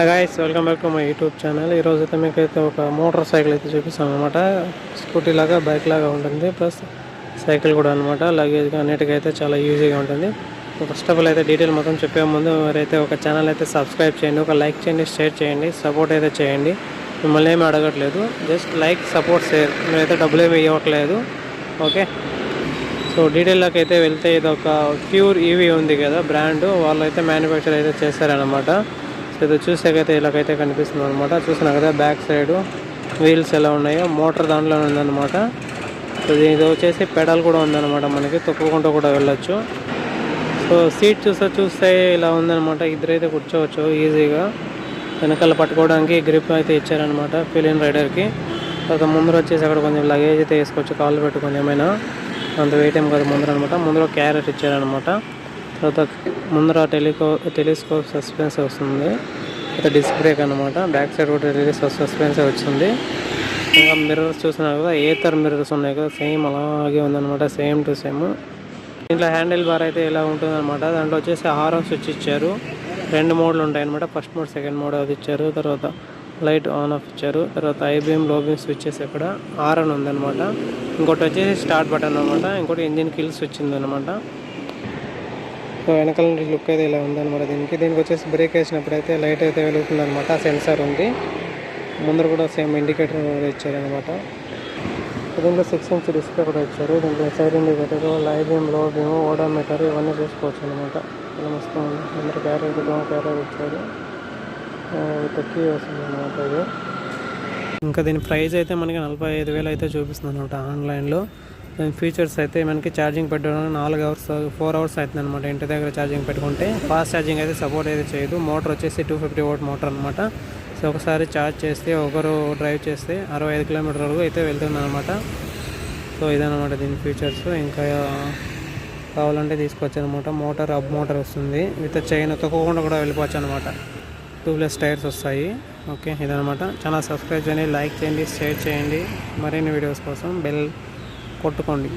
Guys welcome back to my YouTube channel ఈరోజు అయితే మీకు అయితే ఒక మోటార్ సైకిల్ అయితే చూపిస్తాను అనమాట స్కూటీ లాగా బైక్ లాగా ఉంటుంది. ప్లస్ సైకిల్ కూడా అనమాట లగేజ్ అన్నిటికీ అయితే చాలా ఈజీగా ఉంటుంది. ఫస్ట్ ఆఫ్ ఆల్ అయితే డీటెయిల్ మొత్తం చెప్పే ముందు మీరైతే ఒక ఛానల్ అయితే సబ్స్క్రైబ్ చేయండి ఒక లైక్ చేయండి షేర్ చేయండి సపోర్ట్ అయితే చేయండి. మిమ్మల్ని ఏమి అడగట్లేదు. జస్ట్ లైక్ సపోర్ట్ షేర్ మీరైతే డబ్బులు ఏమి ఇవ్వట్లేదు. ఓకే సో డీటెయిల్లోకి అయితే వెళ్తే ఇది ఒక ప్యూర్ ఈవీ ఉంది కదా బ్రాండ్ వాళ్ళు అయితే మ్యానుఫ్యాక్చర్ అయితే చేశారనమాట ఇది చూసాకైతే ఇలాగైతే కనిపిస్తుంది అనమాట చూసినా కదా బ్యాక్ సైడ్ వీల్స్ ఎలా ఉన్నాయో మోటార్ దాంట్లో ఉందన్నమాట. సో ఇది వచ్చేసి పెడల్ కూడా ఉందన్నమాట మనకి తొక్కుకుంటూ కూడా వెళ్ళొచ్చు. సో సీట్ చూస్తే చూస్తే ఇలా ఉందన్నమాట. ఇద్దరైతే కూర్చోవచ్చు ఈజీగా. వెనకాల పట్టుకోవడానికి గ్రిప్ అయితే ఇచ్చారనమాట ఫిలియన్ రైడర్కి. తర్వాత ముందర వచ్చేసి అక్కడ కొంచెం లగేజ్ అయితే వేసుకోవచ్చు కాళ్ళు పెట్టుకొని ఏమైనా. అంత వెయిట్ ఏం కాదు ముందర అనమాట ముందర క్యారెట్ ఇచ్చారనమాట తర్వాత ముందర టెలికో టెలిస్కోప్ సస్పెన్స్ వస్తుంది. తర్వాత డిస్క్ బ్రేక్ అనమాట బ్యాక్ సైడ్ కూడా టెలిస్కోప్ సస్పెన్స్ వచ్చింది. ఇంకా మిర్రర్స్ చూసినారు కదా ఏతర్ మిర్రర్స్ ఉన్నాయి కదా సేమ్ అలాగే ఉందన్నమాట సేమ్ టు సేమ్. దీంట్లో హ్యాండిల్ బార్ అయితే ఇలా ఉంటుందన్నమాట. దాంట్లో వచ్చేసి ఆర్ఎఫ్ స్విచ్ ఇచ్చారు. రెండు మోడ్లు ఉంటాయి అనమాట ఫస్ట్ మోడ్ సెకండ్ మోడ్ అది ఇచ్చారు. తర్వాత లైట్ ఆన్ ఆఫ్ ఇచ్చారు. తర్వాత high beam low beam switches ఇక్కడ. ఆర్ అని ఉందన్నమాట. ఇంకోటి వచ్చేసి స్టార్ట్ బటన్ అనమాట ఇంకోటి ఇంజిన్ కిల్ స్విచ్ ఉందన్నమాట వెనకాల నుండి లుక్ అయితే ఇలా ఉందన్నమాట దీనికి. దీనికి వచ్చేసి బ్రేక్ వేసినప్పుడు అయితే లైట్ అయితే వెలుగుతుంది అనమాట సెన్సార్ ఉంది. ముందర కూడా సేమ్ ఇండికేటర్ ఇచ్చారనమాట దీంట్లో సిక్స్ ఇంచ్ డిస్ప్లే కూడా ఇచ్చారు. దీంట్లో సైడ్ ఇండికేటర్ లైవ్ బీమ్లో బీమ్ ఓడోమీటర్ ఇవన్నీ చూసుకోవచ్చు అనమాట ఇలా మస్తు ఉంది. ముందర క్యారెట్ క్యారెట్ ఇచ్చారు. తొక్కి వస్తుంది అనమాట ఇది. ఇంకా దీని ప్రైస్ అయితే మనకి నలభై ఐదు వేలు అయితే చూపిస్తుంది అనమాట ఆన్లైన్లో. దాని ఫీచర్స్ అయితే మనకి ఛార్జింగ్ పెట్టడానికి నాలుగు అవర్స్ ఫోర్ అవర్స్ అవుతుంది అనమాట ఇంటి దగ్గర ఛార్జింగ్ పెట్టుకుంటే. ఫాస్ట్ ఛార్జింగ్ అయితే సపోర్ట్ అయితే చేయదు. మోటార్ వచ్చేసి టూ ఫిఫ్టీ ఓట్ మోటార్ అనమాట సో ఒకసారి ఛార్జ్ చేస్తే ఒకరు డ్రైవ్ చేస్తే అరవై ఐదు కిలోమీటర్ వరకు అయితే వెళ్తుంది అనమాట సో ఇదనమాట దీని ఫీచర్స్. ఇంకా కావాలంటే తీసుకోవచ్చు అనమాట మోటార్ అబ్ మోటార్ వస్తుంది. విత్ చైన్ తొక్కకుండా కూడా వెళ్ళిపోవచ్చు అనమాట టూ ప్లస్ టైర్స్ వస్తాయి. ఓకే ఇదనమాట ఛానల్ సబ్స్క్రైబ్ చేయండి లైక్ చేయండి షేర్ చేయండి. మరిన్ని వీడియోస్ కోసం బెల్ కొట్టుకోండి.